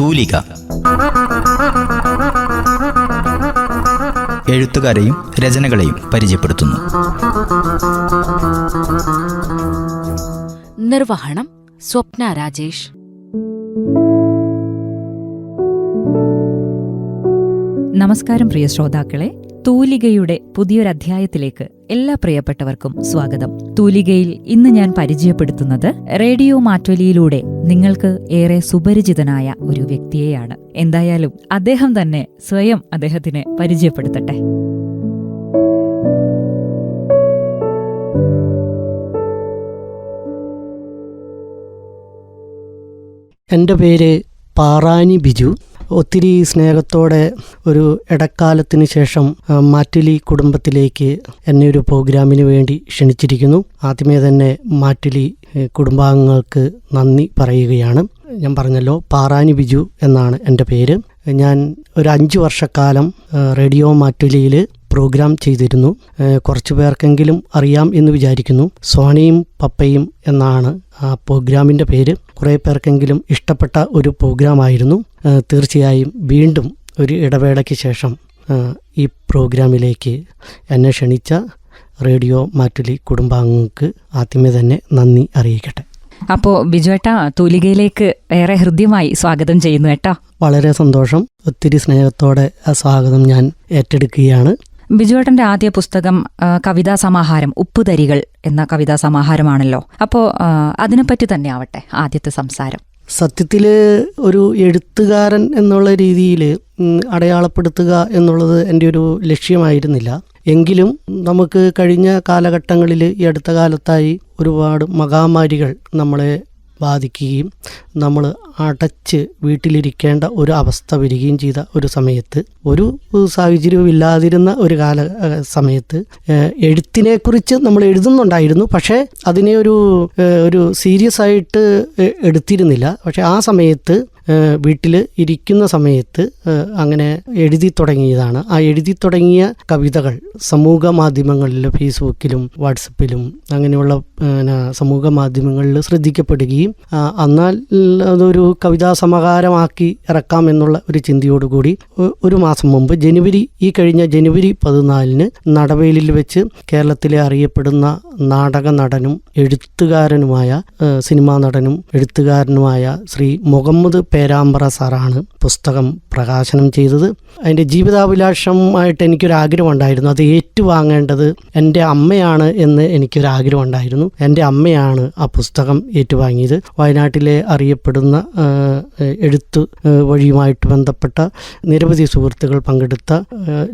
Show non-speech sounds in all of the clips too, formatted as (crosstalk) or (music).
തൂലിക. എഴുത്തുകാരെയും രചനകളെയും പരിചയപ്പെടുത്തുന്നു. നിർവഹണം സ്വപ്ന രാജേഷ്. നമസ്കാരം പ്രിയ ശ്രോതാക്കളെ. തൂലികയുടെ പുതിയൊരധ്യായത്തിലേക്ക് എല്ലാ പ്രിയപ്പെട്ടവർക്കും സ്വാഗതം. തൂലികയിൽ ഇന്ന് ഞാൻ പരിചയപ്പെടുത്തുന്നത് റേഡിയോ മാറ്റൊലിയിലൂടെ നിങ്ങൾക്ക് ഏറെ സുപരിചിതനായ ഒരു വ്യക്തിയെയാണ്. എന്തായാലും അദ്ദേഹം തന്നെ സ്വയം അദ്ദേഹത്തിനെ പരിചയപ്പെടുത്തട്ടെ. എന്റെ പേര് പാറാനി ബിജു. ഒത്തിരി സ്നേഹത്തോടെ ഒരു ഇടക്കാലത്തിന് ശേഷം മാറ്റിലി കുടുംബത്തിലേക്ക് എന്നെ ഒരു പ്രോഗ്രാമിന് വേണ്ടി ക്ഷണിച്ചിരിക്കുന്നു. ആദ്യമേ തന്നെ മാറ്റുലി കുടുംബാംഗങ്ങൾക്ക് നന്ദി പറയുകയാണ്. ഞാൻ പറഞ്ഞല്ലോ പാറാനി ബിജു എന്നാണ് എന്റെ പേര്. ഞാൻ ഒരു അഞ്ച് വർഷക്കാലം റേഡിയോ മാറ്റുലിയിൽ പ്രോഗ്രാം ചെയ്തിരുന്നു. കുറച്ച് പേർക്കെങ്കിലും അറിയാം എന്ന് വിചാരിക്കുന്നു. സോണിയും പപ്പയും എന്നാണ് ആ പ്രോഗ്രാമിന്റെ പേര്. കുറേ പേർക്കെങ്കിലും ഇഷ്ടപ്പെട്ട ഒരു പ്രോഗ്രാമായിരുന്നു. തീർച്ചയായും വീണ്ടും ഒരു ഇടവേളയ്ക്ക് ശേഷം ഈ പ്രോഗ്രാമിലേക്ക് എന്നെ ക്ഷണിച്ച റേഡിയോ മാറ്റുലി കുടുംബാംഗങ്ങൾക്ക് ആദ്യമേ തന്നെ നന്ദി അറിയിക്കട്ടെ. അപ്പോൾ ബിജുവേട്ട തൂലികയിലേക്ക് ഏറെ ഹൃദ്യമായി സ്വാഗതം ചെയ്യുന്നു ഏട്ടാ. വളരെ സന്തോഷം. ഒത്തിരി സ്നേഹത്തോടെ ആ സ്വാഗതം ഞാൻ ഏറ്റെടുക്കുകയാണ്. ബിജുവേട്ടന്റെ ആദ്യ പുസ്തകം കവിതാ സമാഹാരം ഉപ്പുതരികൾ എന്ന കവിതാ സമാഹാരമാണല്ലോ. അപ്പോൾ അതിനെപ്പറ്റി തന്നെ ആവട്ടെ ആദ്യത്തെ സംസാരം. സത്യത്തിൽ ഒരു എഴുത്തുകാരൻ എന്നുള്ള രീതിയിൽ അടയാളപ്പെടുത്തുക എന്നുള്ളത് എന്റെ ഒരു ലക്ഷ്യമായിരുന്നില്ല. എങ്കിലും നമുക്ക് കഴിഞ്ഞ കാലഘട്ടങ്ങളിൽ ഈ അടുത്ത കാലത്തായി ഒരുപാട് മഹാമാരികൾ നമ്മളെ ബാധിക്കുകയും നമ്മൾ അടച്ച് വീട്ടിലിരിക്കേണ്ട ഒരു അവസ്ഥ വരികയും ചെയ്ത ഒരു സമയത്ത് ഒരു സാഹചര്യവും ഇല്ലാതിരുന്ന ഒരു കാല സമയത്ത് എഴുത്തിനെക്കുറിച്ച് നമ്മൾ എഴുതുന്നുണ്ടായിരുന്നു. പക്ഷേ അതിനെ ഒരു ഒരു സീരിയസ് ആയിട്ട് എടുത്തിരുന്നില്ല. പക്ഷേ ആ സമയത്ത് വീട്ടിൽ ഇരിക്കുന്ന സമയത്ത് അങ്ങനെ എഴുതി തുടങ്ങിയതാണ്. ആ എഴുതി തുടങ്ങിയ കവിതകൾ സമൂഹ മാധ്യമങ്ങളിൽ ഫേസ്ബുക്കിലും വാട്സപ്പിലും അങ്ങനെയുള്ള സമൂഹ മാധ്യമങ്ങളിൽ ശ്രദ്ധിക്കപ്പെടുകയും എന്നാൽ അതൊരു കവിതാ സമാഹാരമാക്കി ഇറക്കാം എന്നുള്ള ഒരു ചിന്തയോടുകൂടി കൂടി ഒരു മാസം മുമ്പ് ജനുവരി ഈ കഴിഞ്ഞ ജനുവരി പതിനാലിന് നടവേലിൽ വെച്ച് കേരളത്തിലെ അറിയപ്പെടുന്ന നാടക നടനും എഴുത്തുകാരനുമായ സിനിമാ നടനും എഴുത്തുകാരനുമായ ശ്രീ മുഹമ്മദ് പേരാമ്പ്ര സാറാണ് പുസ്തകം പ്രകാശനം ചെയ്തത്. അതിന്റെ ജീവിതാഭിലാഷമായിട്ട് എനിക്കൊരാഗ്രഹമുണ്ടായിരുന്നു അത് ഏറ്റുവാങ്ങേണ്ടത് എന്റെ അമ്മയാണ് എന്ന് എനിക്കൊരാഗ്രഹമുണ്ടായിരുന്നു എന്റെ അമ്മയാണ് ആ പുസ്തകം ഏറ്റുവാങ്ങിയത്. വയനാട്ടിലെ അറിയപ്പെടുന്ന എഴുത്ത് വഴിയുമായിട്ട് ബന്ധപ്പെട്ട നിരവധി സുഹൃത്തുക്കൾ പങ്കെടുത്ത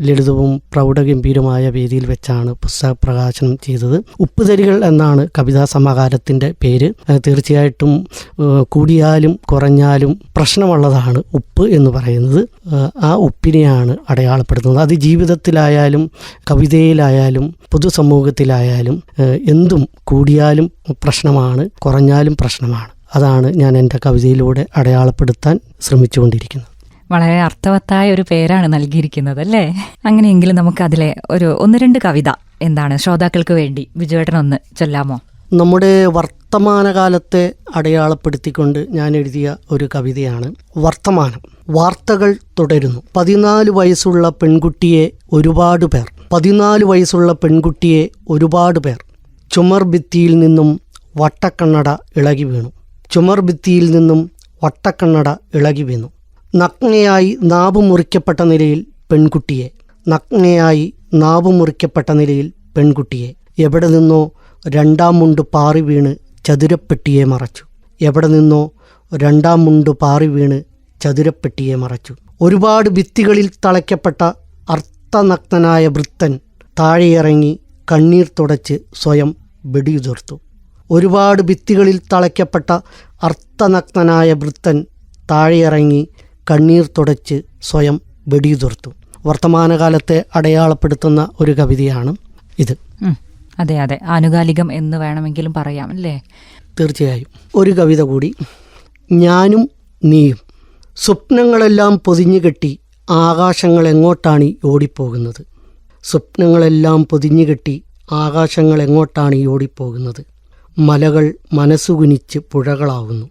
ലളിതവും പ്രൗഢഗംഭീരമായ വേദിയിൽ വെച്ചാണ് പുസ്തക പ്രകാശനം ചെയ്തത്. ഉപ്പുതരികൾ എന്നാണ് കവിതാ സമാഹാരത്തിന്റെ പേര്. തീർച്ചയായിട്ടും കൂടിയാലും കുറഞ്ഞാലും പ്രശ്നമുള്ളതാണ് ഉപ്പ് എന്ന് പറയുന്നത്. ആ, ഉപ്പിനെയാണ് അടയാളപ്പെടുത്തുന്നത്. അത് ജീവിതത്തിലായാലും കവിതയിലായാലും പൊതുസമൂഹത്തിലായാലും എന്തും കൂടിയാലും പ്രശ്നമാണ് കുറഞ്ഞാലും പ്രശ്നമാണ്. അതാണ് ഞാൻ എന്റെ കവിതയിലൂടെ അടയാളപ്പെടുത്താൻ ശ്രമിച്ചുകൊണ്ടിരിക്കുന്നത്. വളരെ അർത്ഥവത്തായ ഒരു പേരാണ് നൽകിയിരിക്കുന്നത് അല്ലേ? അങ്ങനെയെങ്കിലും നമുക്ക് അതിലെ ഒരു ഒന്ന് രണ്ട് കവിത എന്താണ്? ശ്രോതാക്കൾക്ക് വേണ്ടി ബിജുവേട്ടൻ ഒന്ന് ചൊല്ലാമോ? നമ്മുടെ വർത്തമാനകാലത്തെ അടയാളപ്പെടുത്തിക്കൊണ്ട് ഞാൻ എഴുതിയ ഒരു കവിതയാണ് വർത്തമാനം. വാർത്തകൾ തുടരുന്നു. പതിനാല് വയസ്സുള്ള പെൺകുട്ടിയെ ഒരുപാട് പേർ. പതിനാല് വയസ്സുള്ള പെൺകുട്ടിയെ ഒരുപാട് പേർ. ചുമർ ഭിത്തിയിൽ നിന്നും വട്ടക്കണ്ണട ഇളകി വീണു. ചുമർ ഭിത്തിയിൽ നിന്നും വട്ടക്കണ്ണട ഇളകി വീണു. നഗ്നയായി നാവ് മുറിക്കപ്പെട്ട നിലയിൽ പെൺകുട്ടിയെ. നഗ്നയായി നാവ് മുറിക്കപ്പെട്ട നിലയിൽ പെൺകുട്ടിയെ. എവിടെ നിന്നോ രണ്ടാം മുണ്ട് പാറി വീണ് ചതുരപ്പെട്ടിയെ മറച്ചു. എവിടെ നിന്നോ രണ്ടാം മുണ്ട് പാറി വീണ് ചതുരപ്പെട്ടിയെ മറച്ചു. ഒരുപാട് ഭിത്തികളിൽ തളയ്ക്കപ്പെട്ട അർത്ഥനഗ്നനായ വൃത്തൻ താഴെയിറങ്ങി കണ്ണീർ തുടച്ച് സ്വയം വെടിയുതിർത്തു. ഒരുപാട് ഭിത്തികളിൽ തളയ്ക്കപ്പെട്ട അർത്ഥനഗ്നനായ വൃത്തൻ താഴെയിറങ്ങി കണ്ണീർ തുടച്ച് സ്വയം വെടിയുതിർത്തു. വർത്തമാനകാലത്തെ അടയാളപ്പെടുത്തുന്ന ഒരു കവിതയാണ് ഇത്. അതെ അതെ. ആനുകാലികം എന്ന് വേണമെങ്കിലും പറയാം അല്ലേ? തീർച്ചയായും. ഒരു കവിത കൂടി. ഞാനും നീയും സ്വപ്നങ്ങളെല്ലാം പൊതിഞ്ഞു കെട്ടി ആകാശങ്ങൾ എങ്ങോട്ടാണ് ഓടിപ്പോകുന്നത്? സ്വപ്നങ്ങളെല്ലാം പൊതിഞ്ഞു കെട്ടി ആകാശങ്ങൾ എങ്ങോട്ടാണ് ഓടിപ്പോകുന്നത്? മലകൾ മനസ്സുകുനിച്ച് പുഴകളാവുന്നു.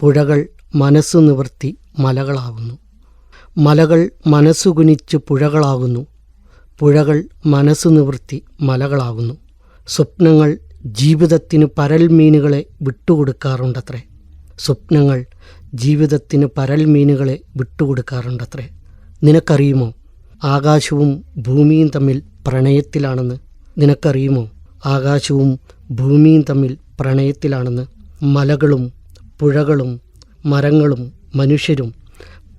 പുഴകൾ മനസ്സു നിവർത്തി മലകളാവുന്നു. മലകൾ മനസ്സു കുനിച്ച് പുഴകളാകുന്നു പുഴകൾ മനസ്സു നിവർത്തി മലകളാകുന്നു സ്വപ്നങ്ങൾ ജീവിതത്തിന് പരൽ മീനുകളെ വിട്ടുകൊടുക്കാറുണ്ടത്രേ. സ്വപ്നങ്ങൾ ജീവിതത്തിന് പരൽ മീനുകളെ വിട്ടുകൊടുക്കാറുണ്ടത്രേ. നിനക്കറിയുമോ? ആകാശവും ഭൂമിയും തമ്മിൽ പ്രണയത്തിലാണെന്ന്. നിനക്കറിയുമോ? ആകാശവും ഭൂമിയും തമ്മിൽ പ്രണയത്തിലാണെന്ന്. മലകളും പുഴകളും മരങ്ങളും മനുഷ്യരും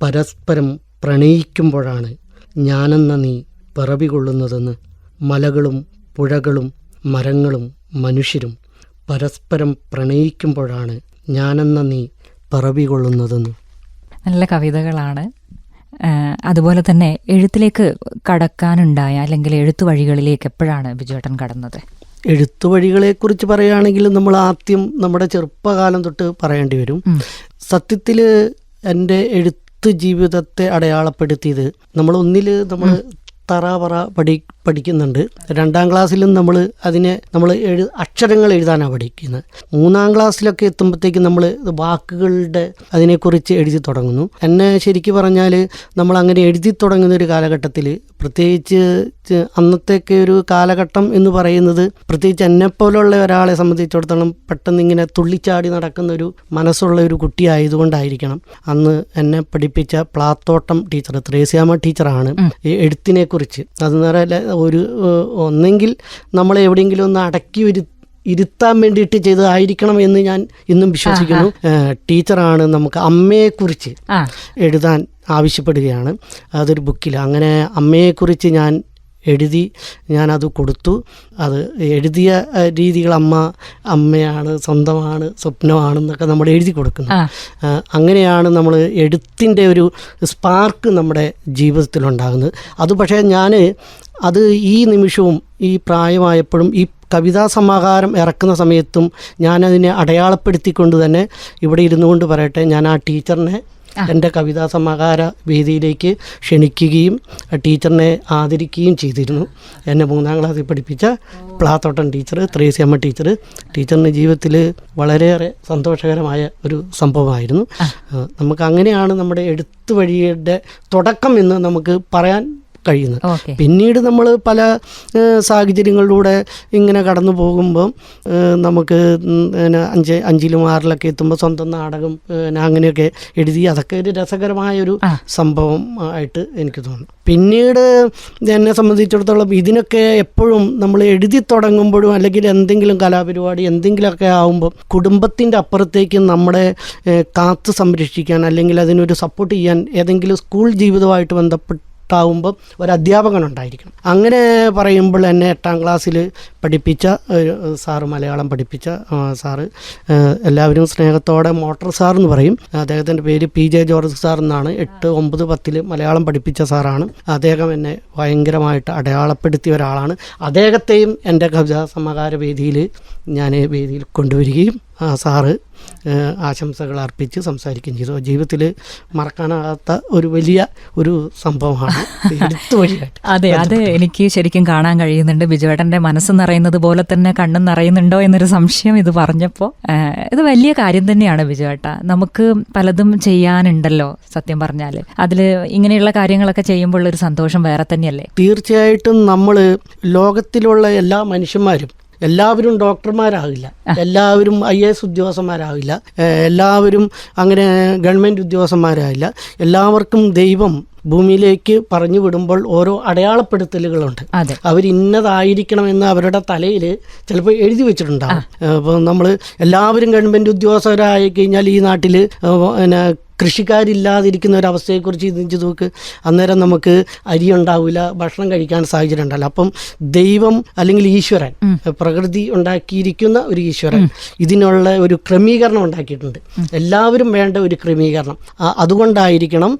പരസ്പരം പ്രണയിക്കുമ്പോഴാണ് ഞാനെന്ന നീ പിറവികൊള്ളുന്നതെന്ന്. മലകളും പുഴകളും മരങ്ങളും മനുഷ്യരും പരസ്പരം പ്രണയിക്കുമ്പോഴാണ് ഞാനെന്ന നീ പറവികൊള്ളുന്നതെന്ന്. നല്ല കവിതകളാണ്. അതുപോലെ തന്നെ എഴുത്തിലേക്ക് കടക്കാനുണ്ടായ അല്ലെങ്കിൽ എഴുത്തു വഴികളിലേക്ക് എപ്പോഴാണ് ബിജുവേട്ടൻ കടന്നത്? എഴുത്തു വഴികളെക്കുറിച്ച് പറയുകയാണെങ്കിൽ നമ്മൾ ആദ്യം നമ്മുടെ ചെറുപ്പകാലം തൊട്ട് പറയേണ്ടി വരും. സത്യത്തിൽ എന്റെ എഴുത്ത് ജീവിതത്തെ അടയാളപ്പെടുത്തിയത് നമ്മൾ ഒന്നിൽ നമ്മൾ തറ പറ പഠി പഠിക്കുന്നുണ്ട്. രണ്ടാം ക്ലാസ്സിലും നമ്മൾ അതിനെ നമ്മൾ എഴു അക്ഷരങ്ങൾ എഴുതാനാണ് പഠിക്കുന്നത്. മൂന്നാം ക്ലാസ്സിലൊക്കെ എത്തുമ്പോഴത്തേക്കും നമ്മൾ വാക്കുകളുടെ അതിനെക്കുറിച്ച് എഴുതി തുടങ്ങുന്നു. എന്നെ ശരിക്കും പറഞ്ഞാൽ നമ്മൾ അങ്ങനെ എഴുതി തുടങ്ങുന്ന ഒരു കാലഘട്ടത്തിൽ പ്രത്യേകിച്ച് അന്നത്തെയൊക്കെ അന്നത്തേക്ക് ഒരു കാലഘട്ടം എന്ന് പറയുന്നത് പ്രത്യേകിച്ച് എന്നെപ്പോലുള്ള ഒരാളെ സംബന്ധിച്ചിടത്തോളം പെട്ടെന്ന് ഇങ്ങനെ തുള്ളിച്ചാടി നടക്കുന്ന ഒരു മനസ്സുള്ള ഒരു കുട്ടി ആയതുകൊണ്ടായിരിക്കണം അന്ന് എന്നെ പഠിപ്പിച്ച പ്ലാത്തോട്ടം ടീച്ചർ ത്രേസ്യാമ ടീച്ചറാണ് ഈ എഴുത്തിനെ കുറിച്ച് അത് നേരെ ഒരു ഒന്നെങ്കിൽ നമ്മളെ എവിടെയെങ്കിലും ഒന്ന് അടക്കി ഒരു ഇരുത്താൻ വേണ്ടിയിട്ട് ചെയ്തതായിരിക്കണം എന്ന് ഞാൻ ഇന്നും വിശ്വസിക്കുന്നു. ടീച്ചറാണ് നമുക്ക് അമ്മയെക്കുറിച്ച് എഴുതാൻ ആവശ്യപ്പെടുകയാണ്. അതൊരു ബുക്കിൽ. അങ്ങനെ അമ്മയെക്കുറിച്ച് ഞാൻ എഴുതി ഞാനത് കൊടുത്തു. അത് എഴുതിയ രീതികൾ അമ്മ അമ്മയാണ് സ്വന്തമാണ് സ്വപ്നമാണെന്നൊക്കെ നമ്മൾ എഴുതി കൊടുക്കുന്നു. അങ്ങനെയാണ് നമ്മൾ എഴുത്തിന്റെ ഒരു സ്പാർക്ക് നമ്മുടെ ജീവിതത്തിലുണ്ടാകുന്നത്. അത് പക്ഷേ ഞാൻ അത് ഈ നിമിഷവും ഈ പ്രായമായപ്പോഴും ഈ കവിതാ സമാഹാരം ഇറക്കുന്ന സമയത്തും ഞാനതിനെ അടയാളപ്പെടുത്തിക്കൊണ്ട് തന്നെ ഇവിടെ ഇരുന്നു കൊണ്ട് പറയട്ടെ ഞാൻ ആ ടീച്ചറിനെ എന്റെ കവിതാ സമാഹാര വേദിയിലേക്ക് ക്ഷണിക്കുകയും ടീച്ചറിനെ ആദരിക്കുകയും ചെയ്തിരുന്നു. എന്നെ മൂന്നാം ക്ലാസ്സിൽ പഠിപ്പിച്ച പ്ലാത്തോട്ടൻ ടീച്ചർ ത്രേസ്യമ്മ ടീച്ചർ. ടീച്ചറിന്റെ ജീവിതത്തിൽ വളരെയേറെ സന്തോഷകരമായ ഒരു സംഭവമായിരുന്നു. നമുക്ക് അങ്ങനെയാണ് നമ്മുടെ എഴുത്ത് വഴിയുടെ തുടക്കം എന്ന് നമുക്ക് പറയാൻ കഴിയുന്നത്. പിന്നീട് നമ്മൾ പല സാഹചര്യങ്ങളിലൂടെ ഇങ്ങനെ കടന്നു പോകുമ്പം നമുക്ക് അഞ്ച് അഞ്ചിലും ആറിലൊക്കെ എത്തുമ്പോൾ സ്വന്തം നാടകം പിന്നെ അങ്ങനെയൊക്കെ എഴുതി അതൊക്കെ ഒരു രസകരമായൊരു. സംഭവം ആയിട്ട് എനിക്ക് തോന്നുന്നു. പിന്നീട് എന്നെ സംബന്ധിച്ചിടത്തോളം ഇതിനൊക്കെ എപ്പോഴും നമ്മൾ എഴുതി തുടങ്ങുമ്പോഴും അല്ലെങ്കിൽ എന്തെങ്കിലും കലാപരിപാടി എന്തെങ്കിലുമൊക്കെ ആകുമ്പോൾ കുടുംബത്തിന്റെ അപ്പുറത്തേക്ക് നമ്മുടെ കാത്ത് കാത്തു സംരക്ഷിക്കാൻ അല്ലെങ്കിൽ അതിനൊരു സപ്പോർട്ട് ചെയ്യാൻ ഏതെങ്കിലും സ്കൂൾ ജീവിതമായിട്ട് ബന്ധപ്പെട്ട് ാവുമ്പോൾ ഒരു അധ്യാപകൻ ഉണ്ടായിരിക്കണം അങ്ങനെ പറയുമ്പോൾ എന്നെ എട്ടാം ക്ലാസ്സിൽ പഠിപ്പിച്ച സാറ് മലയാളം പഠിപ്പിച്ച സാറ് എല്ലാവരും സ്നേഹത്തോടെ മോട്ടർ സാർ എന്ന് പറയും. അദ്ദേഹത്തിന്റെ പേര് പി ജെ ജോർജ് സാർ എന്നാണ്. എട്ട് ഒമ്പത് പത്തിൽ മലയാളം പഠിപ്പിച്ച സാറാണ്. അദ്ദേഹം എന്നെ ഭയങ്കരമായിട്ട് അടയാളപ്പെടുത്തിയ ഒരാളാണ്. അദ്ദേഹത്തെയും എന്റെ കവിതാ സമാഹാര വേദിയിൽ ഞാൻ വേദിയിൽ കൊണ്ടുവരികയും സാറ് ആശംസകൾ അർപ്പിച്ച് സംസാരിക്കുകയും ചെയ്തു. ജീവിതത്തിൽ മറക്കാനാകാത്ത ഒരു വലിയ ഒരു സംഭവമാണ് (laughs) അതെ അത് എനിക്ക് ശരിക്കും കാണാൻ കഴിയുന്നുണ്ട്. ബിജുവേട്ടന്റെ മനസ്സ് നിറയുന്നത് പോലെ തന്നെ കണ്ണും നിറയുന്നുണ്ടോ എന്നൊരു സംശയം ഇത് പറഞ്ഞപ്പോൾ ഇത് വലിയ കാര്യം തന്നെയാണ് ബിജുവേട്ട. നമുക്ക് പലതും ചെയ്യാനുണ്ടല്ലോ സത്യം പറഞ്ഞാൽ അതിൽ ഇങ്ങനെയുള്ള കാര്യങ്ങളൊക്കെ ചെയ്യുമ്പോൾ ഒരു സന്തോഷം വേറെ തന്നെയല്ലേ? തീർച്ചയായിട്ടും നമ്മൾ ലോകത്തിലുള്ള എല്ലാ മനുഷ്യന്മാരും എല്ലാവരും ഡോക്ടർമാരാകില്ല. എല്ലാവരും ഐ എ എസ് ഉദ്യോഗസ്ഥന്മാരാകില്ല. എല്ലാവരും അങ്ങനെ ഗവൺമെന്റ് ഉദ്യോഗസ്ഥന്മാരാകില്ല. എല്ലാവർക്കും ദൈവം ഭൂമിയിലേക്ക് പറഞ്ഞു വിടുമ്പോൾ ഓരോ അടയാളപ്പെടുത്തലുകളുണ്ട്. അവർ ഇന്നതായിരിക്കണമെന്ന് അവരുടെ തലയിൽ ചിലപ്പോൾ എഴുതി വെച്ചിട്ടുണ്ടാവും. അപ്പോൾ നമ്മൾ എല്ലാവരും ഗവൺമെന്റ് ഉദ്യോഗസ്ഥരായി കഴിഞ്ഞാൽ ഈ നാട്ടിൽ പിന്നെ കൃഷിക്കാരില്ലാതിരിക്കുന്ന ഒരു അവസ്ഥയെക്കുറിച്ച് ചിന്തിച്ച് നോക്ക്. അന്നേരം നമുക്ക് അരി ഉണ്ടാവില്ല ഭക്ഷണം കഴിക്കാൻ സാഹചര്യം ഉണ്ടാവില്ല അപ്പം ദൈവം അല്ലെങ്കിൽ ഈശ്വരൻ പ്രകൃതി ഉണ്ടാക്കിയിരിക്കുന്ന ഒരു ഈശ്വരൻ ഇതിനുള്ള ഒരു ക്രമീകരണം ഉണ്ടാക്കിയിട്ടുണ്ട്. എല്ലാവരും വേണ്ട ഒരു ക്രമീകരണം. അതുകൊണ്ടായിരിക്കണം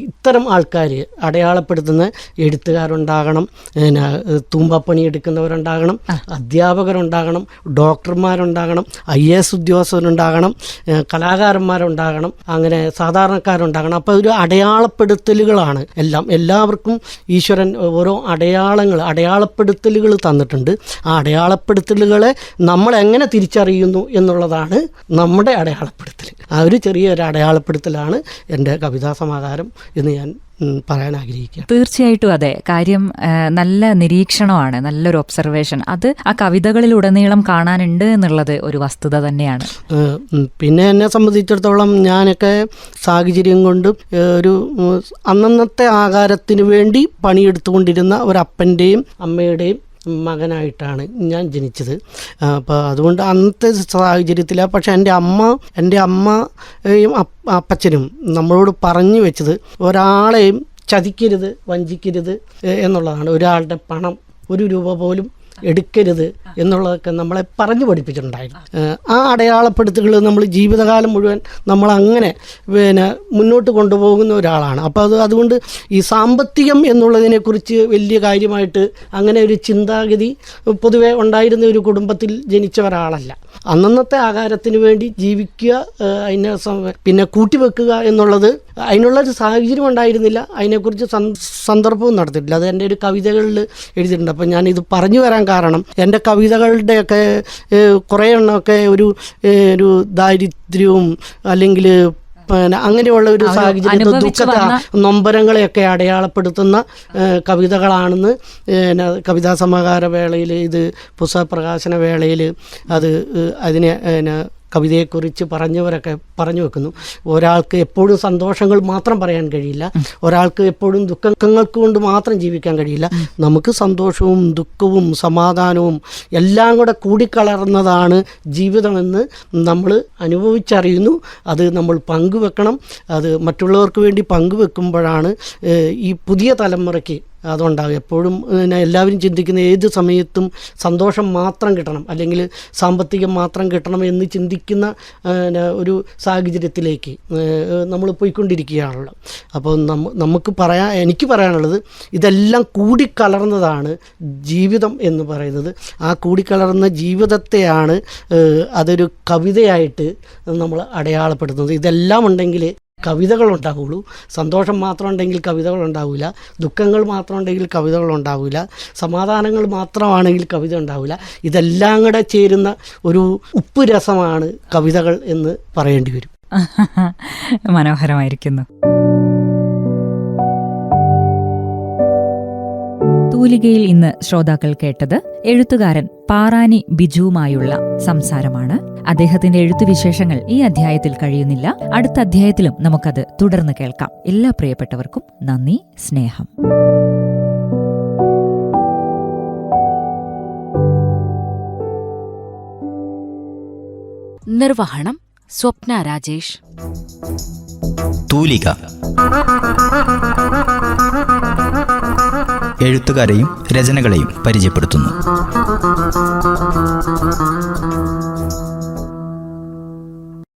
ഇത്തരം ആൾക്കാർ അടയാളപ്പെടുത്തുന്ന എഴുത്തുകാരുണ്ടാകണം പിന്നെ തൂമ്പപ്പണി എടുക്കുന്നവരുണ്ടാകണം അധ്യാപകരുണ്ടാകണം ഡോക്ടർമാരുണ്ടാകണം ഐ എ എസ് ഉദ്യോഗസ്ഥരുണ്ടാകണം കലാകാരന്മാരുണ്ടാകണം അങ്ങനെ സാധാരണക്കാരുണ്ടാകണം. അപ്പോൾ ഒരു അടയാളപ്പെടുത്തലുകളാണ് എല്ലാം. എല്ലാവർക്കും ഈശ്വരൻ ഓരോ അടയാളങ്ങൾ അടയാളപ്പെടുത്തലുകൾ തന്നിട്ടുണ്ട്. ആ അടയാളപ്പെടുത്തലുകളെ നമ്മൾ എങ്ങനെ തിരിച്ചറിയുന്നു എന്നുള്ളതാണ് നമ്മുടെ അടയാളപ്പെടുത്തൽ ആ ഒരു ചെറിയൊരു അടയാളപ്പെടുത്തലാണ് എന്റെ കവിതാ സമാഹാരം എന്ന് ഞാൻ പറയാൻ ആഗ്രഹിക്കുക തീർച്ചയായിട്ടും അതെ. കാര്യം നല്ല നിരീക്ഷണമാണ് നല്ലൊരു ഒബ്സർവേഷൻ അത് ആ കവിതകളിലുടനീളം കാണാനുണ്ട് എന്നുള്ളത് ഒരു വസ്തുത തന്നെയാണ്. പിന്നെ എന്നെ സംബന്ധിച്ചിടത്തോളം ഞാനൊക്കെ സാഹചര്യം കൊണ്ട് ഒരു അന്നന്നത്തെ ആകാരത്തിന് വേണ്ടി പണിയെടുത്തുകൊണ്ടിരുന്ന ഒരു അപ്പന്റെയും അമ്മയുടെയും മകനായിട്ടാണ് ഞാൻ ജനിച്ചത്. അപ്പോൾ അതുകൊണ്ട് അന്നത്തെ സാഹചര്യത്തിലാണ് പക്ഷേ എന്റെ അമ്മ എന്റെ അമ്മയും അപ്പച്ചനും നമ്മളോട് പറഞ്ഞു വെച്ചത് ഒരാളെയും ചതിക്കരുത് വഞ്ചിക്കരുത് എന്നുള്ളതാണ്. ഒരാളുടെ പണം ഒരു രൂപ പോലും എടുക്കരുത് എന്നുള്ളതൊക്കെ നമ്മളെ പറഞ്ഞു പഠിപ്പിച്ചിട്ടുണ്ടായിരുന്നു. ആ അടയാളപ്പെടുത്തുകൾ നമ്മൾ ജീവിതകാലം മുഴുവൻ നമ്മൾ അങ്ങനെ പിന്നെ മുന്നോട്ട് കൊണ്ടുപോകുന്ന ഒരാളാണ്. അപ്പോൾ അത് അതുകൊണ്ട് ഈ സാമ്പത്തികം എന്നുള്ളതിനെക്കുറിച്ച് വലിയ കാര്യമായിട്ട് അങ്ങനെ ഒരു ചിന്താഗതി പൊതുവെ ഉണ്ടായിരുന്ന ഒരു കുടുംബത്തിൽ ജനിച്ച ഒരാളല്ല. അന്നന്നത്തെ ആഹാരത്തിന് വേണ്ടി ജീവിക്കുക അതിനെ പിന്നെ കൂട്ടിവെക്കുക എന്നുള്ളത് അതിനുള്ളൊരു സാഹചര്യം ഉണ്ടായിരുന്നില്ല. അതിനെക്കുറിച്ച് സന്- സന്ദർഭവും നടത്തിയിട്ടില്ല. അത് എന്റെ ഒരു കവിതകളിൽ എഴുതിയിട്ടുണ്ട്. അപ്പം ഞാനിത് പറഞ്ഞു വരാൻ കാരണം എന്റെ കവിതകളുടെയൊക്കെ കുറേ എണ്ണമൊക്കെ ഒരു ഒരു ദാരിദ്ര്യവും അല്ലെങ്കിൽ പിന്നെ അങ്ങനെയുള്ള ഒരു സാഹചര്യത്തിൽ ദുഃഖത്തെ നൊമ്പരങ്ങളെയൊക്കെ അടയാളപ്പെടുത്തുന്ന കവിതകളാണെന്ന് കവിതാ സമാഹാര വേളയിൽ ഇത് പുസ്തക പ്രകാശന വേളയിൽ അത് അതിനെ കവിതയെക്കുറിച്ച് പറഞ്ഞവരൊക്കെ പറഞ്ഞു വെക്കുന്നു. ഒരാൾക്ക് എപ്പോഴും സന്തോഷങ്ങൾ മാത്രം പറയാൻ കഴിയില്ല. ഒരാൾക്ക് എപ്പോഴും ദുഃഖങ്ങൾക്ക് കൊണ്ട് മാത്രം ജീവിക്കാൻ കഴിയില്ല. നമുക്ക് സന്തോഷവും ദുഃഖവും സമാധാനവും എല്ലാം കൂടെ കൂടിക്കലർന്നതാണ് ജീവിതമെന്ന് നമ്മൾ അനുഭവിച്ചറിയുന്നു. അത് നമ്മൾ പങ്കുവെക്കണം. അത് മറ്റുള്ളവർക്ക് വേണ്ടി പങ്കുവെക്കുമ്പോഴാണ് ഈ പുതിയ തലമുറയ്ക്ക് അതുണ്ടാകും. എപ്പോഴും പിന്നെ എല്ലാവരും ചിന്തിക്കുന്ന ഏത് സമയത്തും സന്തോഷം മാത്രം കിട്ടണം. അല്ലെങ്കിൽ സാമ്പത്തികം മാത്രം കിട്ടണം എന്ന് ചിന്തിക്കുന്ന ഒരു സാഹചര്യത്തിലേക്ക് നമ്മൾ പോയിക്കൊണ്ടിരിക്കുകയാണല്ലോ. അപ്പോൾ നമുക്ക് പറയാൻ എനിക്ക് പറയാനുള്ളത് ഇതെല്ലാം കൂടിക്കലർന്നതാണ് ജീവിതം എന്ന് പറയുന്നത്. ആ കൂടിക്കലർന്ന ജീവിതത്തെയാണ് അതൊരു കവിതയായിട്ട് നമ്മൾ അടയാളപ്പെടുത്തുന്നത്. ഇതെല്ലാം ഉണ്ടെങ്കിൽ കവിതകൾ ഉണ്ടാവുള്ളൂ സന്തോഷം മാത്രം ഉണ്ടെങ്കിൽ കവിതകൾ ഉണ്ടാവില്ല ദുഃഖങ്ങൾ മാത്രം ഉണ്ടെങ്കിൽ കവിതകൾ ഉണ്ടാവില്ല സമാധാനങ്ങൾ മാത്രമാണെങ്കിൽ കവിത ഉണ്ടാവില്ല ഇതെല്ലാം കൂടെ ചേരുന്ന ഒരു ഉപ്പ് രസമാണ് കവിതകൾ എന്ന് പറയേണ്ടി വരും. (laughs) മനോഹരമായിരിക്കുന്നു. തൂലികയിൽ ഇന്ന് ശ്രോതാക്കൾ കേട്ടത് എഴുത്തുകാരൻ പാറാനി ബിജുവുമായുള്ള സംസാരമാണ്. അദ്ദേഹത്തിന്റെ എഴുത്തുവിശേഷങ്ങൾ ഈ അധ്യായത്തിൽ കഴിയുന്നില്ല. അടുത്ത അധ്യായത്തിലും നമുക്കത് തുടർന്ന് കേൾക്കാം. എല്ലാ പ്രിയപ്പെട്ടവർക്കും നന്ദി സ്നേഹം. നിർവഹണം സ്വപ്ന രാജേഷ്. തൂലിക. എഴുത്തുകാരെയും രചനകളെയും പരിചയപ്പെടുത്തുന്നു.